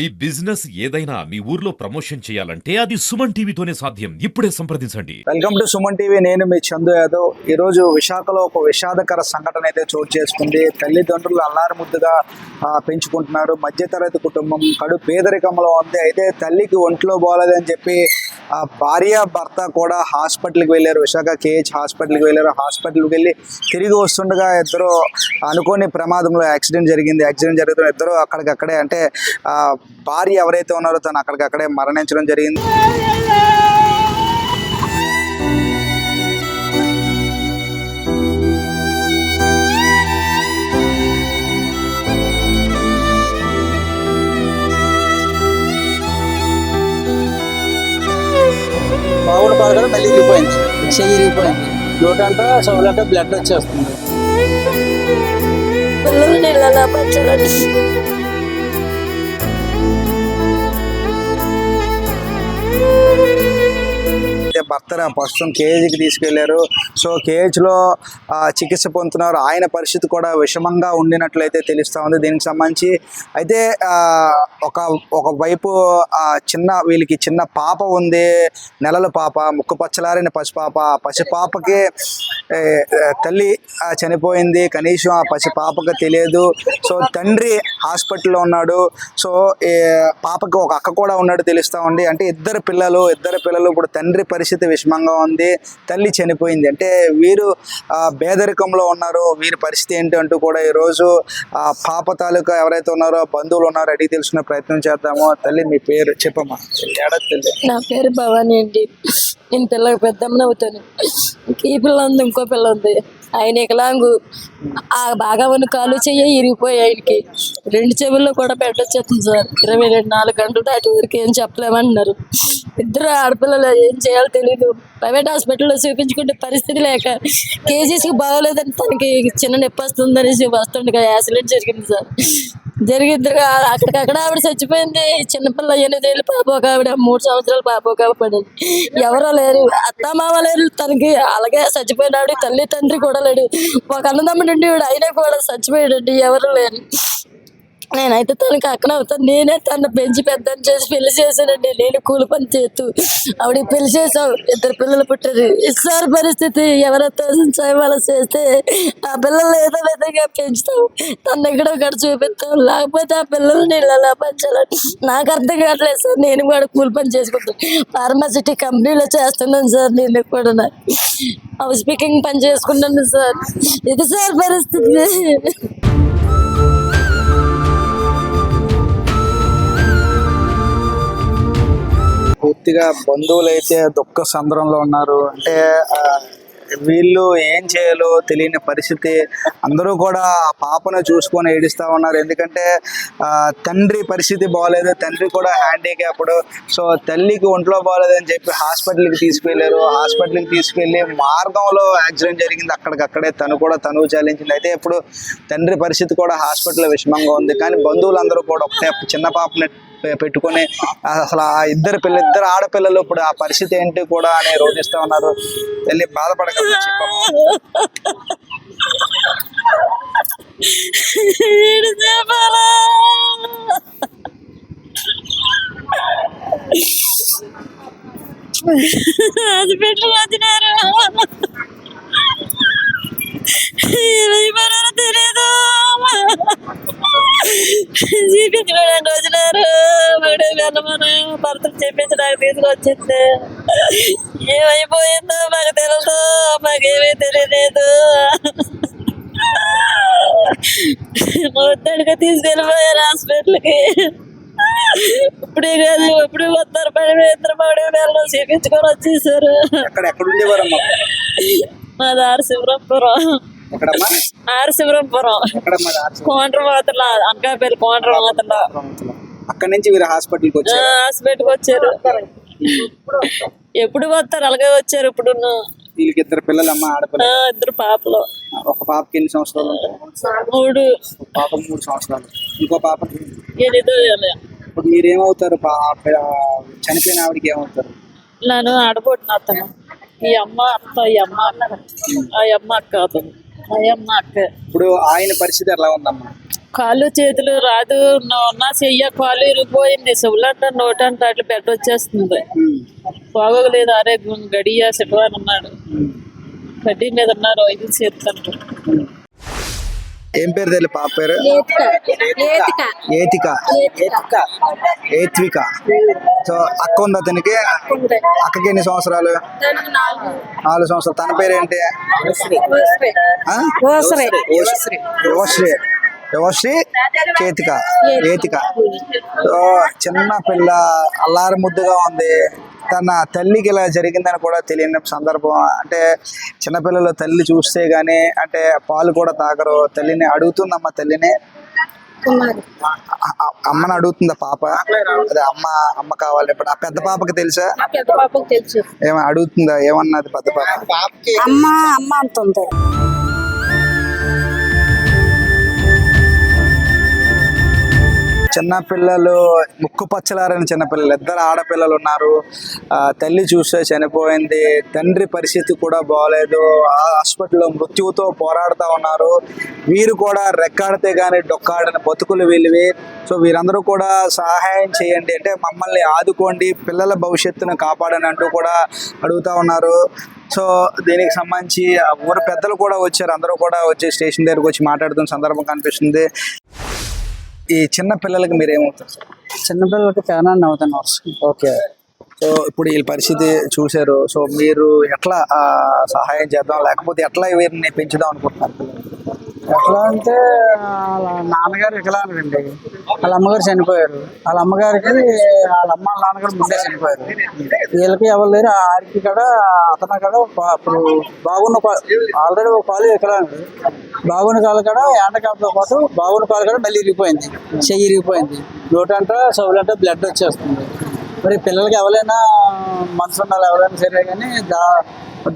ఈ బిజినెస్ ఏదైనా మీ ఊర్లో ప్రమోషన్ చేయాలంటే అది సుమన్ టీవీతోనే సాధ్యం. ఇప్పుడే సంప్రదించండి. Welcome to Suman TV. నేను మీ చందు యాదవ్. రోజు విశాఖలో ఒక విషాదకర సంఘటన అయితే చోటు చేసుకుంది. తల్లిదండ్రులు అల్లారు ముద్దుగా ఆ, పెంచుకుంటున్నారు. మధ్యతరగతి కుటుంబం కడు పేదరికంలో ఉంది. అయితే తల్లికి ఒంట్లో బాగలేదని చెప్పి ఆ భార్య భర్త కూడా హాస్పిటల్కి వెళ్ళారు. విశాఖ కేహెచ్ హాస్పిటల్కి వెళ్ళారు. హాస్పిటల్కి వెళ్ళి తిరిగి వస్తుండగా ఇద్దరు అనుకోని ప్రమాదంలో యాక్సిడెంట్ జరిగింది. యాక్సిడెంట్ జరుగుతున్న ఇద్దరు అక్కడికక్కడే అంటే ఆ, భార్య ఎవరైతే ఉన్నారో తను అక్కడికక్కడే మరణించడం జరిగింది. చెయ్యి ఇరిగిపోయింది నోటంట చెవులంట బ్లడ్ వచ్చేస్తుంది. పిల్లలు నీళ్ళ పచ్చడి భర్త ప్రస్తుతం కేజీకి తీసుకెళ్ళారు. సో కేజీలో చికిత్స పొందుతున్నారు. ఆయన పరిస్థితి కూడా విషమంగా ఉండినట్లయితే తెలుస్తూ ఉంది దీనికి సంబంధించి. అయితే ఒక ఒక వైపు చిన్న వీళ్ళకి చిన్న పాప ఉంది. నెలల పాప ముక్కు పచ్చలారిన పసిపాప పసిపాపకి తల్లి చనిపోయింది. కనీసం ఆ పసి పాపకి తెలియదు. సో తండ్రి హాస్పిటల్లో ఉన్నాడు. సో పాపకి ఒక అక్క కూడా ఉన్నాడు తెలుస్తూ ఉంది. అంటే ఇద్దరు పిల్లలు ఇద్దరు పిల్లలు ఇప్పుడు తండ్రి పరిస్థితి విషమంగా ఉంది. తల్లి చనిపోయింది. అంటే వీరు ఆ, పేదరికంలో ఉన్నారు. వీరి పరిస్థితి ఏంటి అంటూ కూడా ఈరోజు ఆ పాప తాలూకా ఎవరైతే ఉన్నారో బంధువులు ఉన్నారో అడిగి తెలుసుకునే ప్రయత్నం చేద్దాము. తల్లి మీ పేరు చెప్పమ్మా. ఏడా నా పేరు భవానీ అండి. నేను పిల్లకి పెద్దమ్మని ఈ పిల్ల ఉంది ఇంకో పిల్ల ఉంది. ఆయన వికలాంగు ఆ బాగా ఉన్న కాలు చెయ్యి ఇరిగిపోయి ఆయనకి. రెండు చెవుల్లో కూడా పెట్టొచ్చేస్తుంది సార్. ఇరవై రెండు నాలుగు గంటలు దాటి వరకు ఏం చెప్పలేమంటున్నారు. ఇద్దరు ఆడపిల్లలు ఏం చేయాలో తెలియదు ప్రైవేట్ హాస్పిటల్లో చూపించుకుంటే పరిస్థితి లేక కేజీస్కి బాగోలేదని తనకి చిన్న నొప్పి వస్తుందనేసి వస్తుండగా యాక్సిడెంట్ జరిగింది సార్. జరిగిద్దరు అక్కడికక్కడ ఆవిడ చచ్చిపోయింది. చిన్నపిల్ల ఎనిమిదేళ్ళు పాప ఒక ఆవిడ మూడు సంవత్సరాల పాప ఒక పడింది. ఎవరో లేరు. అత్తమామ లేరు. తనకి అలాగే చచ్చిపోయిన ఆవిడ తల్లి తండ్రి కూడా లేడు. ఒక అన్నదమ్ముడు ఉండి అయినా కూడా చచ్చిపోయాడండి. ఎవరు లేరు. నేనైతే తనకి అక్కడ అవుతాను నేనే తన పెంచి పెద్దని చేసి పెళ్ళి చేశానండి. నేను కూలి పని చేస్తూ ఆవిడ పెళ్ళి చేసావు ఇద్దరు పిల్లలు పుట్టారు. ఇస్తారు పరిస్థితి ఎవరైతే సేవలు చేస్తే ఆ పిల్లలు ఏదో విధంగా పెంచుతాం. తన దగ్గర ఒకటి చూపిస్తాం. లేకపోతే ఆ పిల్లలు నేను ఎలా పెంచాలని నాకు అర్థం కావట్లేదు సార్. నేను కూడా కూలి పని చేసుకుంటాను ఫార్మాసిటీ కంపెనీలో చేస్తున్నాను సార్ నేను కూడా. హౌస్ పీకింగ్ పని చేసుకుంటాను సార్. ఇది సార్ పరిస్థితి. పూర్తిగా బంధువులు అయితే దుఃఖ సంద్రంలో ఉన్నారు. అంటే వీళ్ళు ఏం చేయాలో తెలియని పరిస్థితి. అందరూ కూడా ఆ పాపను చూసుకొని ఏడుస్తూ ఉన్నారు. ఎందుకంటే తండ్రి పరిస్థితి బాగాలేదు తండ్రి కూడా హ్యాండిక్యాప్డ్. సో తల్లికి ఒంట్లో బాగలేదని చెప్పి హాస్పిటల్కి తీసుకువెళ్ళారు హాస్పిటల్కి తీసుకువెళ్ళి మార్గంలో యాక్సిడెంట్ జరిగింది అక్కడికక్కడే. తను కూడా తనువు చాలించింది. అయితే ఇప్పుడు తండ్రి పరిస్థితి కూడా హాస్పిటల్లో విషమంగా ఉంది. కానీ బంధువులందరూ కూడా ఒకటే చిన్న పాపని పెట్టుకొని అసలు ఆ ఇద్దరు పిల్ల ఇద్దరు ఆడపిల్లలు ఇప్పుడు ఆ పరిస్థితి ఏంటి కూడా అని రోధిస్తా ఉన్నారు. వెళ్ళి బాధపడక అది పెట్టుకొచ్చినారు తెలియదు చూపించుకోవడానికి వచ్చినారు వాడు వెళ్ళమని భర్తలు చెప్పించడానికి తీసుకొచ్చింది. ఏమైపోయిందో మాకు తెలుసు మాకేమీ తెలియలేదు మొత్తానికి తీసుకెళ్ళిపోయారు హాస్పిటల్కి. ఇప్పుడే కాదు ఎప్పుడు వస్తారు పని ఇద్దరు చూపించుకొని వచ్చేసారు. ఎక్కడ ఉండేవారమ్మా? మాది ఆర్శివరంపురం ఎక్కడమ్మా ఆర్శివరంపురం ఎక్కడమ్మా రాత్రి? కోండ్ర మాతల అనకాపల్లి కోండ్ర మాతల అక్కడి నుంచి వీరు హాస్పిటల్కి వచ్చారు? హాస్పిటల్కి వచ్చారు. ఎప్పుడు వస్తారు? అలాగే వచ్చారు ఇప్పుడు వీళ్ళకి ఇద్దరు పిల్లలమ్మ ఆడపిల్ల. ఇద్దరు పాపలు. ఒక పాపకి ఎన్ని సంవత్సరాలు ఉంటాయి? మూడు. పాపకి మూడు సంవత్సరాలు. ఇంకో ఎనిమిది ఇప్పుడు మీరేమవుతారు? చనిపోయిన ఆవిడకి ఏమవుతారు? నన్ను ఆడబోతున్నా అతను. ఈ అమ్మ అత్త ఈ అమ్మ అక్క ఆ అమ్మ అక్క అతను అమ్మ అక్క ఇప్పుడు ఆయన పరిస్థితి ఎలా ఉందమ్మా? కాళ్ళు చేతులు రాదు నా- చెయ్య కాలు ఇరిగిపోయింది. చెవులంట నోటంట అట్లా పెట్ట వచ్చేస్తుంది. బాగోగలేదు అరే గడియ సెటవాన్ ఉన్నాడు కడ్డీ మీద ఉన్నారు ఐదు చేతులు ఏం పేరు తెలియదు పాప పేరు? ఏతిక. ఏతిక. ఏత్విక. సో అక్క ఉంది అతనికి అక్కకి ఎన్ని సంవత్సరాలు? నాలుగు. సంవత్సరాలు. తన పేరు ఏంటి? యువశ్రీ యువశ్రీ కేతిక ఏతిక. సో చిన్న పిల్ల అల్లారి ముద్దుగా ఉంది. తన తల్లికి ఇలా జరిగిందని కూడా తెలియని సందర్భం. అంటే చిన్నపిల్లలు తల్లి చూస్తే గానీ అంటే పాలు కూడా తాగరు. తల్లిని అడుగుతుందమ్మ తల్లిని? అమ్మని అడుగుతుందా పాప? అదే అమ్మ అమ్మ కావాలి. ఇప్పుడు ఆ పెద్ద పాపకి తెలుసా? పెద్ద పాపకు తెలుసు. ఏమో అడుగుతుందా? ఏమన్నది పెద్ద పాప? అమ్మ అమ్మ అంటుంది. చిన్న పిల్లలు ముక్కు పచ్చలారని చిన్నపిల్లలు ఇద్దరు ఆడపిల్లలు ఉన్నారు. తల్లి చూస్తే చనిపోయింది. తండ్రి పరిస్థితి కూడా బాగలేదు ఆ హాస్పిటల్లో మృత్యువుతో పోరాడుతూ ఉన్నారు. వీరు కూడా రెక్కాడితే కానీ డొక్కాడని బతుకులు వీళ్ళవి. సో వీరందరూ కూడా సహాయం చేయండి. అంటే మమ్మల్ని ఆదుకోండి. పిల్లల భవిష్యత్తును కాపాడని అంటూ కూడా అడుగుతా ఉన్నారు. సో దీనికి సంబంధించి ఊరు పెద్దలు కూడా వచ్చారు. అందరూ కూడా వచ్చి స్టేషన్ దగ్గరకు వచ్చి మాట్లాడుతున్న సందర్భం కనిపిస్తుంది. ఈ చిన్న పిల్లలకి మీరు ఏమవుతారు సార్ చిన్నపిల్లలకి ఫ్యాన్ అవుతాను వర్షం. ఓకే. సో ఇప్పుడు వీళ్ళ పరిస్థితి చూశారు. సో మీరు ఎట్లా ఆ, సహాయం చేద్దాం లేకపోతే ఎట్లా వీరిని పెంచుదాం అనుకుంటున్నారు? ఎట్లా అంటే వాళ్ళ నాన్నగారు అండి వాళ్ళ అమ్మగారు చనిపోయారు. వాళ్ళ అమ్మగారికి వాళ్ళ అమ్మ వాళ్ళ నాన్నగారు ముందే చనిపోయారు. వీళ్ళకి ఎవరు లేరు. ఆడికి కూడా అతను కూడా ఇప్పుడు బాగున్న ఆల్రెడీ ఒక పాలు వికలాంగుడు బాగున్న కాలు కూడా ఎండకాలతో పాటు బాగున్న కాలు కూడా మళ్ళీ ఇరిగిపోయింది. చెయ్యి ఇరిగిపోయింది. నోటంట చెవులంట బ్లడ్ వచ్చేస్తుంది. మరి పిల్లలకి ఎవరైనా మనసు ఉన్న వాళ్ళు ఎవరైనా సరే కానీ దా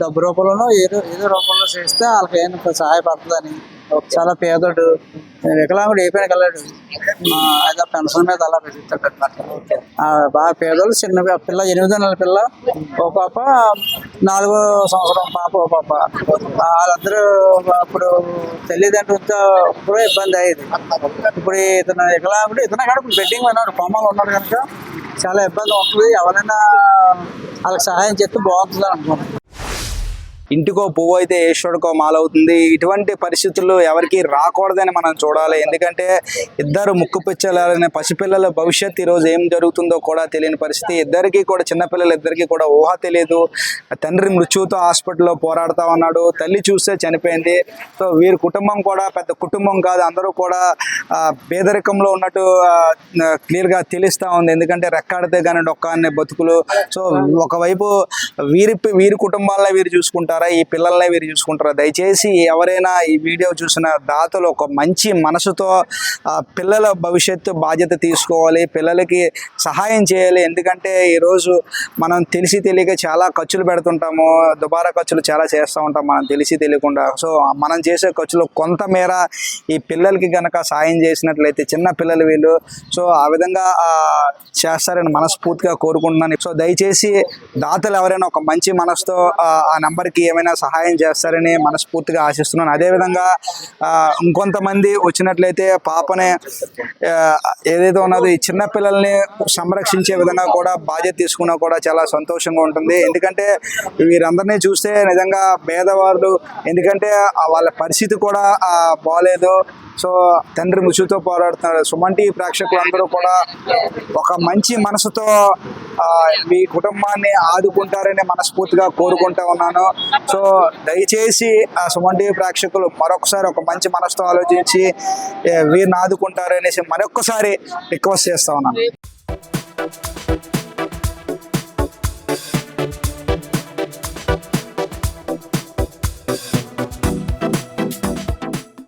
డబ్బు రూపంలోనో ఏదో ఏదో రూపంలో చేస్తే వాళ్ళకి ఏమైనా సహాయపడుతుందని చాలా పేదోడు వికలాంగుడు ఏ పైన వెళ్ళాడు ఏదో పెన్షన్ మీద అలా పెరుగుతాడు అనమాట బాగా పేదోళ్ళు చిన్న పిల్ల ఎనిమిదో నెలల పిల్ల ఓ పాప నాలుగో సంవత్సరం పాప ఓ పాప. వాళ్ళందరూ అప్పుడు తల్లిదండ్రులతో కూడా ఇబ్బంది అయ్యేది. ఇప్పుడు ఇతను వికలాంగుడు ఇతను కాడ ఇప్పుడు బెడ్డింగ్ ఉన్నాడు కొమ్మలు ఉన్నాడు కనుక చాలా ఇబ్బంది ఉంటుంది ఎవరైనా వాళ్ళకి సహాయం చేస్తే బాగుంటుంది అనుకున్నాను ఇంటికో పువ్వు అయితే ఈశ్వరుడికో మాలవుతుంది. ఇటువంటి పరిస్థితులు ఎవరికి రాకూడదని మనం చూడాలి. ఎందుకంటే ఇద్దరు ముక్కు పిచ్చలారనే పసిపిల్లల భవిష్యత్ ఈరోజు ఏం జరుగుతుందో కూడా తెలియని పరిస్థితి. ఇద్దరికి కూడా చిన్నపిల్లలు ఇద్దరికి కూడా ఊహ తెలియదు తండ్రి మృత్యుతో హాస్పిటల్లో పోరాడుతా ఉన్నాడు. తల్లి చూస్తే చనిపోయింది. సో వీరి కుటుంబం కూడా పెద్ద కుటుంబం కాదు. అందరూ కూడా పేదరికంలో ఉన్నట్టు క్లియర్గా తెలుస్తూ ఉంది. ఎందుకంటే రెక్కాడితే కానీ డొక్కాన్ని బతుకులు. సో ఒకవైపు వీరి వీరి కుటుంబాలనే వీరు చూసుకుంటారు. ఈ పిల్లల్ని వీరు చూసుకుంటారా. దయచేసి ఎవరైనా ఈ వీడియో చూసిన దాతలు ఒక మంచి మనసుతో ఆ, పిల్లల భవిష్యత్తు బాధ్యత తీసుకోవాలి పిల్లలకి సహాయం చేయాలి. ఎందుకంటే ఈరోజు మనం తెలిసి తెలియక చాలా ఖర్చులు పెడుతుంటాము దుబారా ఖర్చులు చాలా చేస్తూ ఉంటాం మనం తెలిసి తెలియకుండా. సో మనం చేసే ఖర్చులు కొంత మేర ఈ పిల్లలకి కనుక సాయం చేసినట్లయితే చిన్న పిల్లలు వీళ్ళు సో ఆ విధంగా చేస్తారని మనస్ఫూర్తిగా కోరుకుంటున్నాను. సో దయచేసి దాతలు ఎవరైనా ఒక మంచి మనసుతో ఆ, నెంబర్కి ఏమైనా సహాయం చేస్తారని మనస్ఫూర్తిగా ఆశిస్తున్నాను. అదేవిధంగా ఇంకొంతమంది వచ్చినట్లయితే పాపనే ఏదైతే ఉన్నదో ఈ చిన్నపిల్లల్ని సంరక్షించే విధంగా కూడా బాధ్యత తీసుకున్నా కూడా చాలా సంతోషంగా ఉంటుంది. ఎందుకంటే వీరందరినీ చూస్తే నిజంగా పేదవాళ్ళు ఎందుకంటే వాళ్ళ పరిస్థితి కూడా బాగాలేదు సో తండ్రి ముసుగుతో పోరాడుతున్నారు. సుమంటి ప్రేక్షకులందరూ కూడా ఒక మంచి మనసుతో మీ కుటుంబాన్ని ఆదుకుంటారని మనస్ఫూర్తిగా కోరుకుంటా ఉన్నాను. సో దయచేసి ఆ సుమన్ టీవీ ప్రేక్షకులు మరొకసారి ఒక మంచి మనసుతో ఆలోచించి ఏ, వీరిని ఆదుకుంటారనేసి మరొకసారి రిక్వెస్ట్ చేస్తా ఉన్నాను.